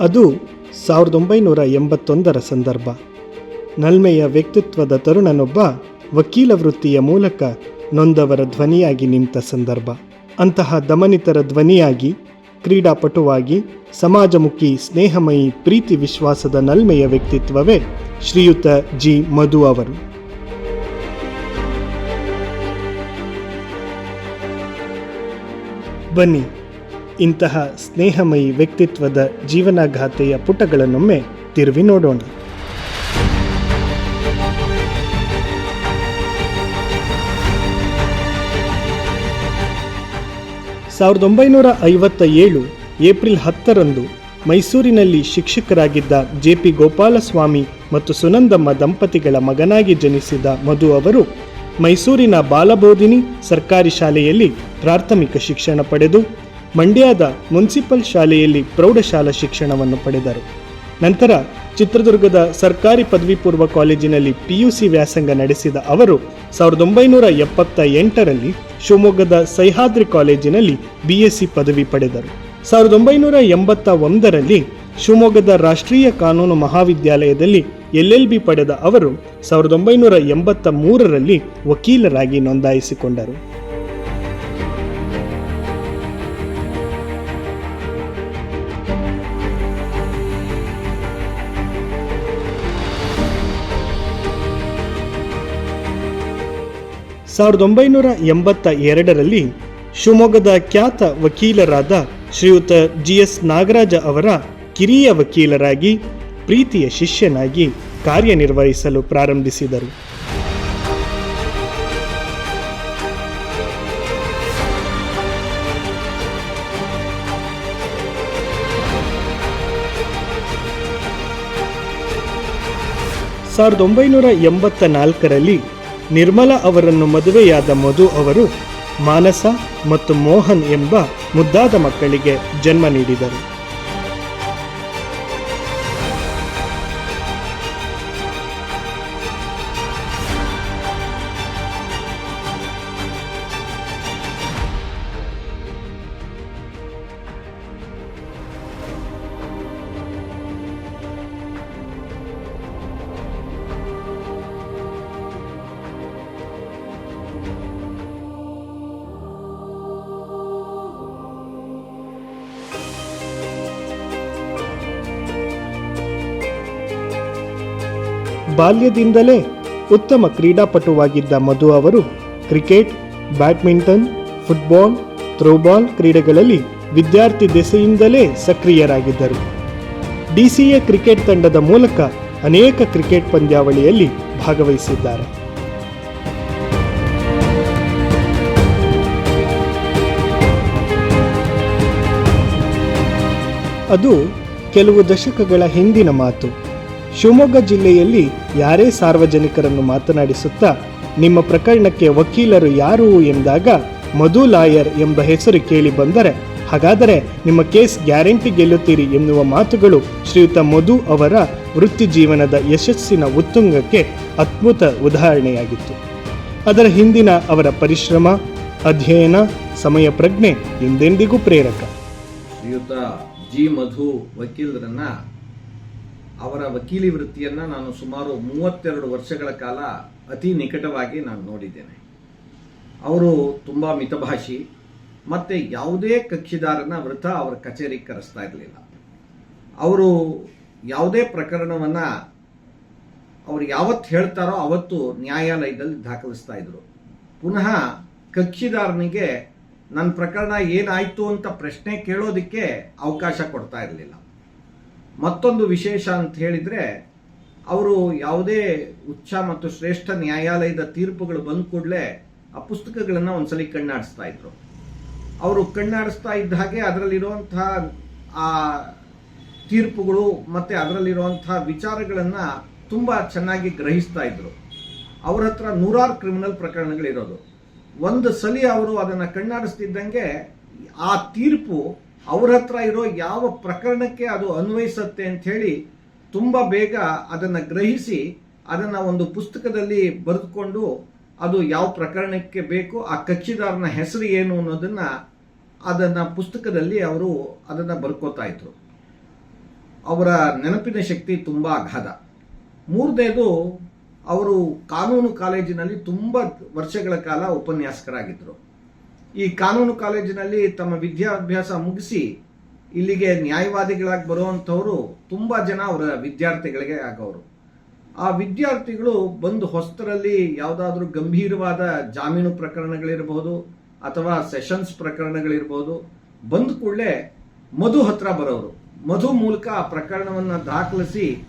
ಅದು ಸಾವಿರದ ಒಂಬೈನೂರ ಎಂಬತ್ತೊಂದರ ಸಂದರ್ಭ. ನಲ್ಮೆಯ ವ್ಯಕ್ತಿತ್ವದ ತರುಣನೊಬ್ಬ ವಕೀಲ ವೃತ್ತಿಯ ಮೂಲಕ ನೊಂದವರ ಧ್ವನಿಯಾಗಿ ನಿಂತ ಸಂದರ್ಭ. ಅಂತಹ ದಮನಿತರ ಧ್ವನಿಯಾಗಿ, ಕ್ರೀಡಾಪಟುವಾಗಿ, ಸಮಾಜಮುಖಿ, ಸ್ನೇಹಮಯಿ, ಪ್ರೀತಿ ವಿಶ್ವಾಸದ ನಲ್ಮೆಯ ವ್ಯಕ್ತಿತ್ವವೇ ಶ್ರೀಯುತ ಜಿ. ಮಧು ಅವರು. ಬನ್ನಿ. ಇಂತಹ ಸ್ನೇಹಮಯಿ ವ್ಯಕ್ತಿತ್ವದ ಜೀವನಗಾಥೆಯ ಪುಟಗಳನ್ನೊಮ್ಮೆ ತಿರುವಿ ನೋಡೋಣ. ಸಾವಿರದ ಒಂಬೈನೂರ ಐವತ್ತ ಏಳು ಏಪ್ರಿಲ್ ಹತ್ತರಂದು ಮೈಸೂರಿನಲ್ಲಿ ಶಿಕ್ಷಕರಾಗಿದ್ದ ಜೆ ಪಿ ಗೋಪಾಲಸ್ವಾಮಿ ಮತ್ತು ಸುನಂದಮ್ಮ ದಂಪತಿಗಳ ಮಗನಾಗಿ ಜನಿಸಿದ ಮಧು ಅವರು ಮೈಸೂರಿನ ಬಾಲಬೋಧಿನಿ ಸರ್ಕಾರಿ ಶಾಲೆಯಲ್ಲಿ ಪ್ರಾಥಮಿಕ ಶಿಕ್ಷಣ ಪಡೆದು ಮಂಡ್ಯದ ಮುನ್ಸಿಪಲ್ ಶಾಲೆಯಲ್ಲಿ ಪ್ರೌಢಶಾಲಾ ಶಿಕ್ಷಣವನ್ನು ಪಡೆದರು. ನಂತರ ಚಿತ್ರದುರ್ಗದ ಸರ್ಕಾರಿ ಪದವಿ ಪೂರ್ವ ಕಾಲೇಜಿನಲ್ಲಿ ಪಿಯುಸಿ ವ್ಯಾಸಂಗ ನಡೆಸಿದ ಅವರು, ಸಾವಿರದ ಒಂಬೈನೂರ ಎಪ್ಪತ್ತ ಎಂಟರಲ್ಲಿ ಶಿವಮೊಗ್ಗದ ಸಹ್ಯಾದ್ರಿ ಕಾಲೇಜಿನಲ್ಲಿ ಬಿಎಸ್ಸಿ ಪದವಿ ಪಡೆದರು. ಸಾವಿರದ ಒಂಬೈನೂರ ಎಂಬತ್ತ ಒಂದರಲ್ಲಿ ಶಿವಮೊಗ್ಗದ ರಾಷ್ಟ್ರೀಯ ಕಾನೂನು ಮಹಾವಿದ್ಯಾಲಯದಲ್ಲಿ ಎಲ್ಎಲ್ಬಿ ಪಡೆದ ಅವರು, ಸಾವಿರದ ಒಂಬೈನೂರ ಎಂಬತ್ತ ಮೂರರಲ್ಲಿ ವಕೀಲರಾಗಿ ನೋಂದಾಯಿಸಿಕೊಂಡರು. ಸಾವಿರದ ಒಂಬೈನೂರ ಎಂಬತ್ತ ಎರಡರಲ್ಲಿ ಶಿವಮೊಗ್ಗದ ಖ್ಯಾತ ವಕೀಲರಾದ ಶ್ರೀಯುತ ಜಿ ಎಸ್ ನಾಗರಾಜ ಅವರ ಕಿರಿಯ ವಕೀಲರಾಗಿ ಪ್ರೀತಿಯ ಶಿಷ್ಯನಾಗಿ ಕಾರ್ಯನಿರ್ವಹಿಸಲು ಪ್ರಾರಂಭಿಸಿದರು. ಸಾವಿರದ ಒಂಬೈನೂರ ಎಂಬತ್ತ ನಾಲ್ಕರಲ್ಲಿ ನಿರ್ಮಲಾ ಅವರನ್ನು ಮದುವೆಯಾದ ಮಧು ಅವರು ಮಾನಸ ಮತ್ತು ಮೋಹನ್ ಎಂಬ ಮುದ್ದಾದ ಮಕ್ಕಳಿಗೆ ಜನ್ಮ ನೀಡಿದರು. ಬಾಲ್ಯದಿಂದಲೇ ಉತ್ತಮ ಕ್ರೀಡಾಪಟುವಾಗಿದ್ದ ಮಧು ಅವರು ಕ್ರಿಕೆಟ್, ಬ್ಯಾಡ್ಮಿಂಟನ್, ಫುಟ್ಬಾಲ್, ಥ್ರೋಬಾಲ್ ಕ್ರೀಡೆಗಳಲ್ಲಿ ವಿದ್ಯಾರ್ಥಿ ದೆಸೆಯಿಂದಲೇ ಸಕ್ರಿಯರಾಗಿದ್ದರು. ಡಿಸಿಎ ಕ್ರಿಕೆಟ್ ತಂಡದ ಮೂಲಕ ಅನೇಕ ಕ್ರಿಕೆಟ್ ಪಂದ್ಯಾವಳಿಯಲ್ಲಿ ಭಾಗವಹಿಸಿದ್ದಾರೆ. ಅದು ಕೆಲವು ದಶಕಗಳ ಹಿಂದಿನ ಮಾತು. ಶಿವಮೊಗ್ಗ ಜಿಲ್ಲೆಯಲ್ಲಿ ಯಾರೇ ಸಾರ್ವಜನಿಕರನ್ನು ಮಾತನಾಡಿಸುತ್ತಾ ನಿಮ್ಮ ಪ್ರಕರಣಕ್ಕೆ ವಕೀಲರು ಯಾರು ಎಂದಾಗ ಮಧು ಲಾಯರ್ ಎಂಬ ಹೆಸರು ಕೇಳಿ ಬಂದರೆ, ಹಾಗಾದರೆ ನಿಮ್ಮ ಕೇಸ್ ಗ್ಯಾರಂಟಿ ಗೆಲ್ಲುತ್ತೀರಿ ಎನ್ನುವ ಮಾತುಗಳು ಶ್ರೀಯುತ ಮಧು ಅವರ ವೃತ್ತಿ ಜೀವನದ ಯಶಸ್ಸಿನ ಉತ್ತುಂಗಕ್ಕೆ ಅದ್ಭುತ ಉದಾಹರಣೆಯಾಗಿತ್ತು. ಅದರ ಹಿಂದಿನ ಅವರ ಪರಿಶ್ರಮ, ಅಧ್ಯಯನ, ಸಮಯ ಪ್ರಜ್ಞೆ ಎಂದೆಂದಿಗೂ ಪ್ರೇರಕ. ಶ್ರೀಯುತ ಜಿ ಮಧು ವಕೀಲರನ್ನ ಅವರ ವಕೀಲಿ ವೃತ್ತಿಯನ್ನು ನಾನು ಸುಮಾರು ಮೂವತ್ತೆರಡು ವರ್ಷಗಳ ಕಾಲ ಅತಿ ನಿಕಟವಾಗಿ ನಾನು ನೋಡಿದ್ದೇನೆ. ಅವರು ತುಂಬ ಮಿತಭಾಷಿ, ಮತ್ತು ಯಾವುದೇ ಕಕ್ಷಿದಾರನ ವೃತ್ತ ಅವರ ಕಚೇರಿಗೆ ಕರೆಸ್ತಾ ಇರಲಿಲ್ಲ. ಅವರು ಯಾವುದೇ ಪ್ರಕರಣವನ್ನು ಅವ್ರು ಯಾವತ್ತು ಹೇಳ್ತಾರೋ ಅವತ್ತು ನ್ಯಾಯಾಲಯದಲ್ಲಿ ದಾಖಲಿಸ್ತಾ ಇದ್ರು. ಪುನಃ ಕಕ್ಷಿದಾರನಿಗೆ ನನ್ನ ಪ್ರಕರಣ ಏನಾಯಿತು ಅಂತ ಪ್ರಶ್ನೆ ಕೇಳೋದಕ್ಕೆ ಅವಕಾಶ ಕೊಡ್ತಾ ಇರಲಿಲ್ಲ. ಮತ್ತೊಂದು ವಿಶೇಷ ಅಂತ ಹೇಳಿದ್ರೆ, ಅವರು ಯಾವುದೇ ಉಚ್ಚ ಮತ್ತು ಶ್ರೇಷ್ಠ ನ್ಯಾಯಾಲಯದ ತೀರ್ಪುಗಳು ಬಂದ ಕೂಡಲೇ ಆ ಪುಸ್ತಕಗಳನ್ನು ಒಂದ್ಸಲಿ ಕಣ್ಣಾಡಿಸ್ತಾ ಇದ್ರು. ಅವರು ಕಣ್ಣಾಡಿಸ್ತಾ ಇದ್ದ ಹಾಗೆ ಅದರಲ್ಲಿರುವಂತಹ ಆ ತೀರ್ಪುಗಳು ಮತ್ತೆ ಅದರಲ್ಲಿರುವಂತಹ ವಿಚಾರಗಳನ್ನು ತುಂಬಾ ಚೆನ್ನಾಗಿ ಗ್ರಹಿಸ್ತಾ ಇದ್ರು. ಅವ್ರ ಹತ್ರ ನೂರಾರು ಕ್ರಿಮಿನಲ್ ಪ್ರಕರಣಗಳಿರೋದು. ಒಂದು ಸಲಿ ಅವರು ಅದನ್ನ ಕಣ್ಣಾಡಿಸ್ತಿದ್ದಂಗೆ ಆ ತೀರ್ಪು ಅವ್ರ ಹತ್ರ ಇರೋ ಯಾವ ಪ್ರಕರಣಕ್ಕೆ ಅದು ಅನ್ವಯಿಸುತ್ತೆ ಅಂತ ಹೇಳಿ ತುಂಬಾ ಬೇಗ ಅದನ್ನ ಗ್ರಹಿಸಿ ಅದನ್ನ ಒಂದು ಪುಸ್ತಕದಲ್ಲಿ ಬರೆದುಕೊಂಡು ಅದು ಯಾವ ಪ್ರಕರಣಕ್ಕೆ ಬೇಕು, ಆ ಕಕ್ಷಿದಾರನ ಹೆಸರು ಏನು ಅನ್ನೋದನ್ನ ಅದನ್ನ ಪುಸ್ತಕದಲ್ಲಿ ಅವರು ಅದನ್ನ ಬರ್ಕೋತಾ ಇದ್ರು. ಅವರ ನೆನಪಿನ ಶಕ್ತಿ ತುಂಬ ಅಗಾಧ. ಮೂರನೇದು, ಅವರು ಕಾನೂನು ಕಾಲೇಜಿನಲ್ಲಿ ತುಂಬ ವರ್ಷಗಳ ಕಾಲ ಉಪನ್ಯಾಸಕರಾಗಿದ್ದರು ಈ ಕಾನೂನು ಕಾಲೇಜಿನಲ್ಲಿ ತಮ್ಮ ವಿದ್ಯಾಭ್ಯಾಸ ಮುಗಿಸಿ ಇಲ್ಲಿಗೆ ನ್ಯಾಯವಾದಿಗಳಾಗಿ ಬರುವಂಥವರು ತುಂಬ ಜನ ಅವರ ವಿದ್ಯಾರ್ಥಿಗಳಿಗೆ ಆಗೋರು ಆ ವಿದ್ಯಾರ್ಥಿಗಳು ಬಂದು ಹೊಸ್ತರಲ್ಲಿ ಯಾವುದಾದ್ರೂ ಗಂಭೀರವಾದ ಜಾಮೀನು ಪ್ರಕರಣಗಳಿರಬಹುದು ಅಥವಾ ಸೆಷನ್ಸ್ ಪ್ರಕರಣಗಳಿರ್ಬೋದು ಬಂದ ಕೂಡಲೇ ಮಧು ಹತ್ರ ಬರೋರು. ಮಧು ಮೂಲಕ ಆ ಪ್ರಕರಣವನ್ನು ದಾಖಲಿಸಿ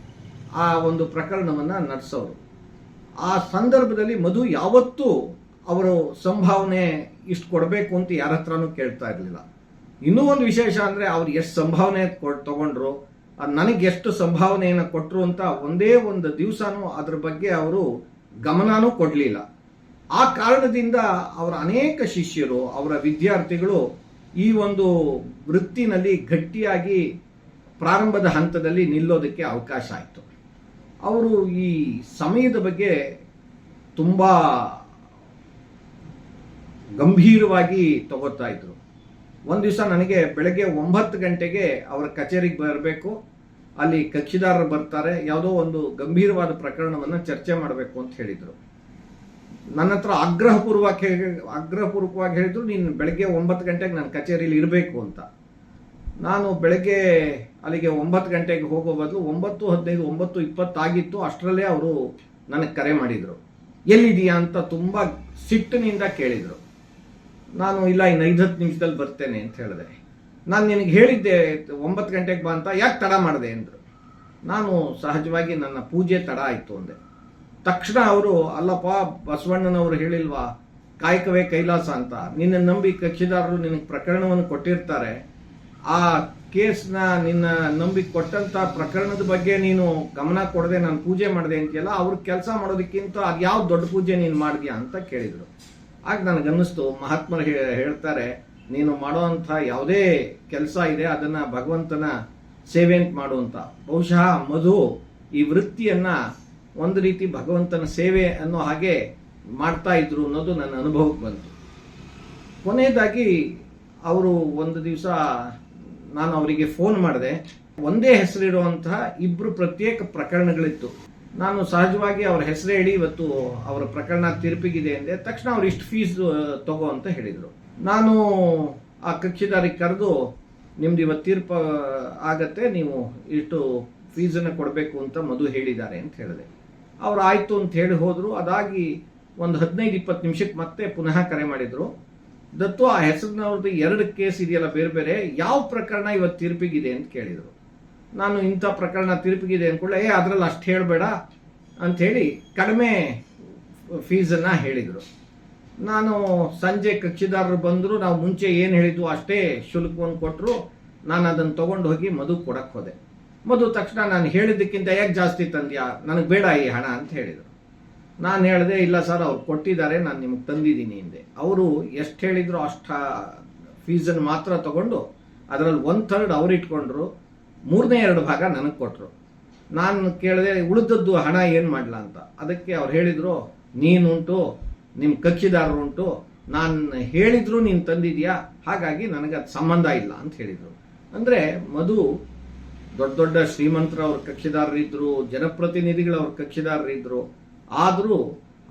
ಆ ಒಂದು ಪ್ರಕರಣವನ್ನು ನಡೆಸೋರು. ಆ ಸಂದರ್ಭದಲ್ಲಿ ಮಧು ಯಾವತ್ತೂ ಅವರು ಸಂಭಾವನೆ ಇಷ್ಟು ಕೊಡಬೇಕು ಅಂತ ಯಾರ ಹತ್ರನೂ ಕೇಳ್ತಾ ಇರಲಿಲ್ಲ. ಇನ್ನೂ ಒಂದು ವಿಶೇಷ ಅಂದರೆ ಅವ್ರು ಎಷ್ಟು ಸಂಭಾವನೆ ತಗೊಂಡ್ರು ನನಗೆ ಎಷ್ಟು ಸಂಭಾವನೆಯನ್ನು ಕೊಟ್ಟರು ಅಂತ ಒಂದೇ ಒಂದು ದಿವಸನೂ ಅದ್ರ ಬಗ್ಗೆ ಅವರು ಗಮನನೂ ಕೊಡಲಿಲ್ಲ. ಆ ಕಾರಣದಿಂದ ಅವರ ಅನೇಕ ಶಿಷ್ಯರು, ಅವರ ವಿದ್ಯಾರ್ಥಿಗಳು ಈ ಒಂದು ವೃತ್ತಿನಲ್ಲಿ ಗಟ್ಟಿಯಾಗಿ ಪ್ರಾರಂಭದ ಹಂತದಲ್ಲಿ ನಿಲ್ಲೋದಕ್ಕೆ ಅವಕಾಶ ಆಯಿತು. ಅವರು ಈ ಸಮಯದ ಬಗ್ಗೆ ತುಂಬ ಗಂಭೀರವಾಗಿ ತಗೋತಾ ಇದ್ರು. ಒಂದು ದಿವಸ ನನಗೆ ಬೆಳಗ್ಗೆ ಒಂಬತ್ತು ಗಂಟೆಗೆ ಅವರ ಕಚೇರಿಗೆ ಬರಬೇಕು, ಅಲ್ಲಿ ಕಕ್ಷಿದಾರರು ಬರ್ತಾರೆ, ಯಾವುದೋ ಒಂದು ಗಂಭೀರವಾದ ಪ್ರಕರಣವನ್ನು ಚರ್ಚೆ ಮಾಡಬೇಕು ಅಂತ ಹೇಳಿದರು. ನನ್ನ ಹತ್ರ ಆಗ್ರಹಪೂರ್ವಕ ಆಗ್ರಹಪೂರ್ವಕವಾಗಿ ಹೇಳಿದ್ರು, ನೀನು ಬೆಳಗ್ಗೆ ಒಂಬತ್ತು ಗಂಟೆಗೆ ನನ್ನ ಕಚೇರಿಯಲ್ಲಿ ಇರಬೇಕು ಅಂತ. ನಾನು ಬೆಳಗ್ಗೆ ಅಲ್ಲಿಗೆ ಒಂಬತ್ತು ಗಂಟೆಗೆ ಹೋಗೋ ಬದಲು ಒಂಬತ್ತು, ಹದಿನೈದು, ಒಂಬತ್ತು ಇಪ್ಪತ್ತಾಗಿತ್ತು ಅಷ್ಟರಲ್ಲೇ ಅವರು ನನಗೆ ಕರೆ ಮಾಡಿದರು. ಎಲ್ಲಿದೆಯಾ ಅಂತ ತುಂಬ ಸಿಟ್ಟಿನಿಂದ ಕೇಳಿದರು. ನಾನು, ಇಲ್ಲ, ಇನ್ನು ಐದು ಹತ್ತು ನಿಮಿಷದಲ್ಲಿ ಬರ್ತೇನೆ ಅಂತ ಹೇಳಿದೆ. ನಾನು ನಿನಗೆ ಹೇಳಿದ್ದೆ, ಒಂಬತ್ತು ಗಂಟೆಗೆ ಬಾ ಅಂತ, ಯಾಕೆ ತಡ ಮಾಡಿದೆ ಅಂದರು. ನಾನು ಸಹಜವಾಗಿ ನನ್ನ ಪೂಜೆ ತಡ ಆಯಿತು ಅಂದೆ. ತಕ್ಷಣ ಅವರು, ಅಲ್ಲಪ್ಪ, ಬಸವಣ್ಣನವರು ಹೇಳಿಲ್ವಾ, ಕಾಯಕವೇ ಕೈಲಾಸ ಅಂತ. ನಿನ್ನ ನಂಬಿ ಕಕ್ಷಿದಾರರು ನಿನಗೆ ಪ್ರಕರಣವನ್ನು ಕೊಟ್ಟಿರ್ತಾರೆ. ಆ ಕೇಸ್ನ ನಿನ್ನ ನಂಬಿ ಕೊಟ್ಟಂತ ಪ್ರಕರಣದ ಬಗ್ಗೆ ನೀನು ಗಮನ ಕೊಡದೆ ನಾನು ಪೂಜೆ ಮಾಡಿದೆ ಅಂತೆಲ್ಲ ಅವ್ರ ಕೆಲಸ ಮಾಡೋದಕ್ಕಿಂತ ಅದು ಯಾವ ದೊಡ್ಡ ಪೂಜೆ ನೀನು ಮಾಡಿದ್ಯಾ ಅಂತ ಕೇಳಿದರು. ಆಗ ನನಗನ್ನಿಸ್ತು, ಮಹಾತ್ಮರು ಹೇಳ್ತಾರೆ, ನೀನು ಮಾಡುವಂಥ ಯಾವುದೇ ಕೆಲಸ ಇದೆ, ಅದನ್ನ ಭಗವಂತನ ಸೇವೆ ಅಂತ. ಮಾಡುವಂತ ಬಹುಶಃ ಮಧು ಈ ವೃತ್ತಿಯನ್ನು ಒಂದು ರೀತಿ ಭಗವಂತನ ಸೇವೆ ಅನ್ನೋ ಹಾಗೆ ಮಾಡ್ತಾ ಇದ್ರು ಅನ್ನೋದು ನನ್ನ ಅನುಭವಕ್ಕೆ ಬಂತು. ಕೊನೆಯದಾಗಿ ಅವರು ಒಂದು ದಿವಸ ನಾನು ಅವರಿಗೆ ಫೋನ್ ಮಾಡಿದೆ. ಒಂದೇ ಹೆಸರಿರುವಂತಹ ಇಬ್ಬರು ಪ್ರತ್ಯೇಕ ಪ್ರಕರಣಗಳಿತ್ತು. ನಾನು ಸಹಜವಾಗಿ ಅವ್ರ ಹೆಸರು ಹೇಳಿ ಇವತ್ತು ಅವರ ಪ್ರಕರಣ ತೀರ್ಪಿಗಿದೆ ಅಂದೆ ತಕ್ಷಣ ಅವ್ರು ಇಷ್ಟು ಫೀಸ್ ತಗೋ ಅಂತ ಹೇಳಿದರು. ನಾನು ಆ ಕಕ್ಷಿದಾರಿಗೆ ಕರೆದು, ನಿಮ್ದು ಇವತ್ತು ತೀರ್ಪು ಆಗತ್ತೆ, ನೀವು ಇಷ್ಟು ಫೀಸನ್ನು ಕೊಡಬೇಕು ಅಂತ ಮಧು ಹೇಳಿದ್ದಾರೆ ಅಂತ ಹೇಳಿದೆ. ಅವ್ರು ಆಯ್ತು ಅಂತ ಹೇಳಿ ಹೋದ್ರು. ಅದಾಗಿ ಒಂದು ಹದಿನೈದು ಇಪ್ಪತ್ತು ನಿಮಿಷಕ್ಕೆ ಮತ್ತೆ ಪುನಃ ಕರೆ ಮಾಡಿದ್ರು. ದತ್ತು ಆ ಹೆಸರಿನವ್ರದ್ದು ಎರಡು ಕೇಸ್ ಇದೆಯಲ್ಲ ಬೇರೆ ಬೇರೆ. ಯಾವ ಪ್ರಕರಣ ಇವತ್ತು ತೀರ್ಪಿಗಿದೆ ಅಂತ ಕೇಳಿದರು. ನಾನು ಇಂಥ ಪ್ರಕರಣ ತೀರ್ಪಿಗಿದೆ ಅಂದ್ಕೊಳ್ಳೆ, ಏ, ಅದರಲ್ಲಿ ಅಷ್ಟು ಹೇಳಬೇಡ ಅಂಥೇಳಿ ಕಡಿಮೆ ಫೀಸನ್ನು ಹೇಳಿದರು. ನಾನು ಸಂಜೆ ಕಕ್ಷಿದಾರರು ಬಂದರು, ನಾವು ಮುಂಚೆ ಏನು ಹೇಳಿದ್ವು ಅಷ್ಟೇ ಶುಲ್ಕವನ್ನು ಕೊಟ್ಟರು ನಾನು ಅದನ್ನು ತೊಗೊಂಡು ಹೋಗಿ ಮಧು ಕೊಡಕ್ಕೆ ಹೋದೆ. ಮಧು ತಕ್ಷಣ ನಾನು ಹೇಳಿದ್ದಕ್ಕಿಂತ ಯಾಕೆ ಜಾಸ್ತಿ ತಂದ್ಯಾ? ನನಗೆ ಬೇಡ ಈ ಹಣ ಅಂತ ಹೇಳಿದರು. ನಾನು ಹೇಳಿದೆ, ಇಲ್ಲ ಸರ್, ಅವ್ರು ಕೊಟ್ಟಿದ್ದಾರೆ, ನಾನು ನಿಮಗೆ ತಂದಿದ್ದೀನಿ ಹಿಂದೆ ಅವರು ಎಷ್ಟು ಹೇಳಿದ್ರು ಅಷ್ಟ ಫೀಸನ್ನು ಮಾತ್ರ ತಗೊಂಡು, ಅದರಲ್ಲಿ ಒನ್ ಥರ್ಡ್ ಅವ್ರು ಇಟ್ಕೊಂಡ್ರು. ಮೂರನೇ ಎರಡು ಭಾಗ ನನಗೆ ಕೊಟ್ಟರು ನಾನು ಕೇಳಿದೆ, ಉಳಿದದ್ದು ಹಣ ಏನು ಮಾಡಲ ಅಂತ. ಅದಕ್ಕೆ ಅವ್ರು ಹೇಳಿದರು, ನೀನುಂಟು ನಿಮ್ಮ ಕಕ್ಷಿದಾರರು ಉಂಟು ನಾನು ಹೇಳಿದ್ರು ನೀನು ತಂದಿದೆಯಾ, ಹಾಗಾಗಿ ನನಗೆ ಅದು ಸಂಬಂಧ ಇಲ್ಲ ಅಂತ ಹೇಳಿದರು. ಅಂದರೆ ಮಧು ದೊಡ್ಡ ದೊಡ್ಡ ಶ್ರೀಮಂತರವ್ರ ಕಕ್ಷಿದಾರರಿದ್ದರು ಜನಪ್ರತಿನಿಧಿಗಳವ್ರ ಕಕ್ಷಿದಾರರಿದ್ದರು ಆದರೂ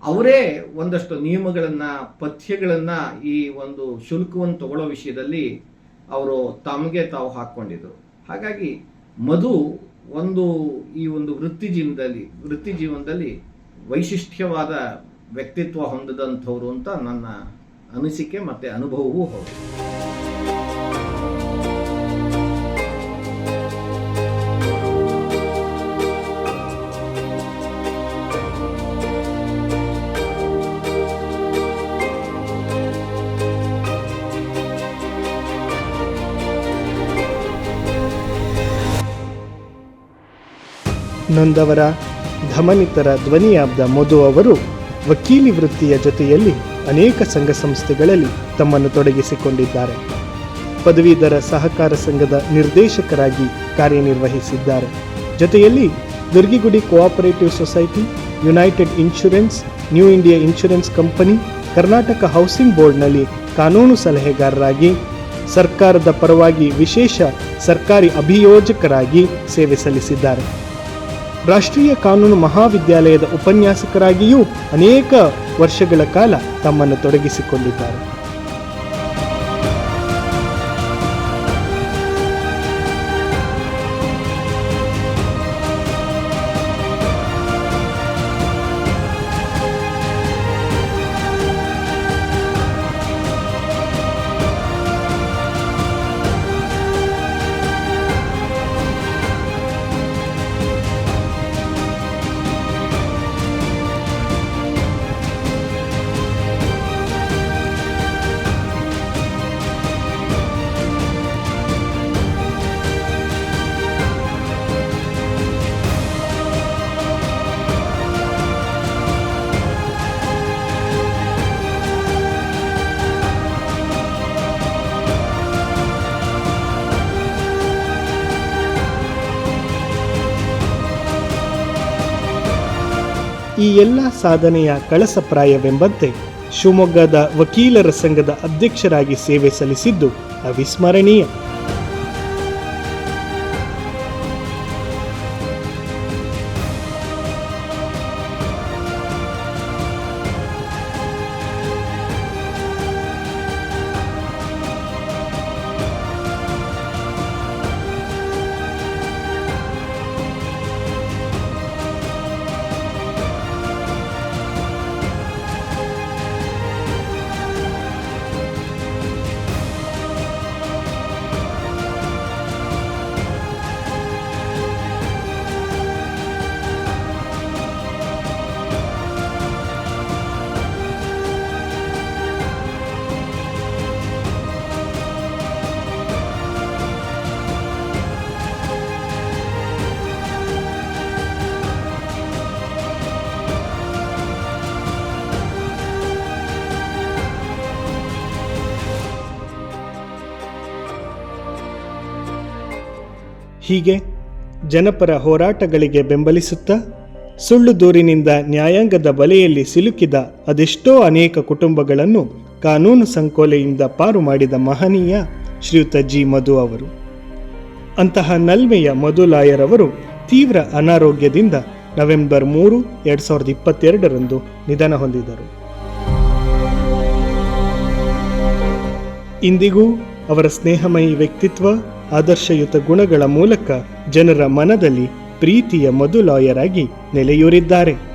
ಅವರೇ ಒಂದಷ್ಟು ನಿಯಮಗಳನ್ನು, ಪಥ್ಯಗಳನ್ನು ಈ ಒಂದು ಶುಲ್ಕವನ್ನು ತಗೊಳ್ಳೋ ವಿಷಯದಲ್ಲಿ ಅವರು ತಮಗೆ ತಾವು ಹಾಕ್ಕೊಂಡಿದ್ರು. ಹಾಗಾಗಿ ಮಧು ಒಂದು ಈ ಒಂದು ವೃತ್ತಿ ಜೀವನದಲ್ಲಿ ವೃತ್ತಿ ಜೀವನದಲ್ಲಿ ವೈಶಿಷ್ಟ್ಯವಾದ ವ್ಯಕ್ತಿತ್ವ ಹೊಂದಿದಂಥವ್ರು ಅಂತ ನನ್ನ ಅನಿಸಿಕೆ ಮತ್ತೆ ಅನುಭವವೂ ಹೌದು. ನೊಂದವರ ಧಮನಿತರ ಧ್ವನಿಯಾದ ಮಧು ಅವರು ವಕೀಲಿ ವೃತ್ತಿಯ ಜೊತೆಯಲ್ಲಿ ಅನೇಕ ಸಂಘ ಸಂಸ್ಥೆಗಳಲ್ಲಿ ತಮ್ಮನ್ನು ತೊಡಗಿಸಿಕೊಂಡಿದ್ದಾರೆ. ಪದವೀಧರ ಸಹಕಾರ ಸಂಘದ ನಿರ್ದೇಶಕರಾಗಿ ಕಾರ್ಯನಿರ್ವಹಿಸಿದ್ದಾರೆ. ಜೊತೆಯಲ್ಲಿ Durgigudi co-operative society United Insurance New India Insurance company Karnataka housing ಬೋರ್ಡ್ನಲ್ಲಿ ಕಾನೂನು ಸಲಹೆಗಾರರಾಗಿ, ಸರ್ಕಾರದ ಪರವಾಗಿ ವಿಶೇಷ ಸರ್ಕಾರಿ ಅಭಿಯೋಜಕರಾಗಿ ಸೇವೆ ಸಲ್ಲಿಸಿದ್ದಾರೆ. ರಾಷ್ಟ್ರೀಯ ಕಾನೂನು ಮಹಾವಿದ್ಯಾಲಯದ ಉಪನ್ಯಾಸಕರಾಗಿಯೂ ಅನೇಕ ವರ್ಷಗಳ ಕಾಲ ತಮ್ಮನ್ನು ತೊಡಗಿಸಿಕೊಂಡಿದ್ದಾರೆ. ಈ ಎಲ್ಲ ಸಾಧನೆಯ ಕಳಸಪ್ರಾಯವೆಂಬಂತೆ ಶಿವಮೊಗ್ಗದ ವಕೀಲರ ಸಂಘದ ಅಧ್ಯಕ್ಷರಾಗಿ ಸೇವೆ ಸಲ್ಲಿಸಿದ್ದು ಅವಿಸ್ಮರಣೀಯ. ಹೀಗೆ ಜನಪರ ಹೋರಾಟಗಳಿಗೆ ಬೆಂಬಲಿಸುತ್ತಾ ಸುಳ್ಳು ದೂರಿನಿಂದ ನ್ಯಾಯಾಂಗದ ಬಲೆಯಲ್ಲಿ ಸಿಲುಕಿದ ಅದೆಷ್ಟೋ ಅನೇಕ ಕುಟುಂಬಗಳನ್ನು ಕಾನೂನು ಸಂಕೋಲೆಯಿಂದ ಪಾರು ಮಾಡಿದ ಮಹನೀಯ ಶ್ರೀಯುತ ಜಿ. ಮಧು ಅವರು. ಅಂತಹ ನಲ್ಮೆಯ ಮಧುಲಾಯರ್ ಅವರು ತೀವ್ರ ಅನಾರೋಗ್ಯದಿಂದ ನವೆಂಬರ್ ಮೂರು, ಎರಡು ಸಾವಿರದ ಇಪ್ಪತ್ತೆರಡರಂದು ನಿಧನ ಹೊಂದಿದರು. ಇಂದಿಗೂ ಅವರ ಸ್ನೇಹಮಯಿ ವ್ಯಕ್ತಿತ್ವ ಆದರ್ಶಯುತ ಗುಣಗಳ ಮೂಲಕ ಜನರ ಮನದಲ್ಲಿ ಪ್ರೀತಿಯ ಮಧುಲಾಯರಾಗಿ ನೆಲೆಯೂರಿದ್ದಾರೆ.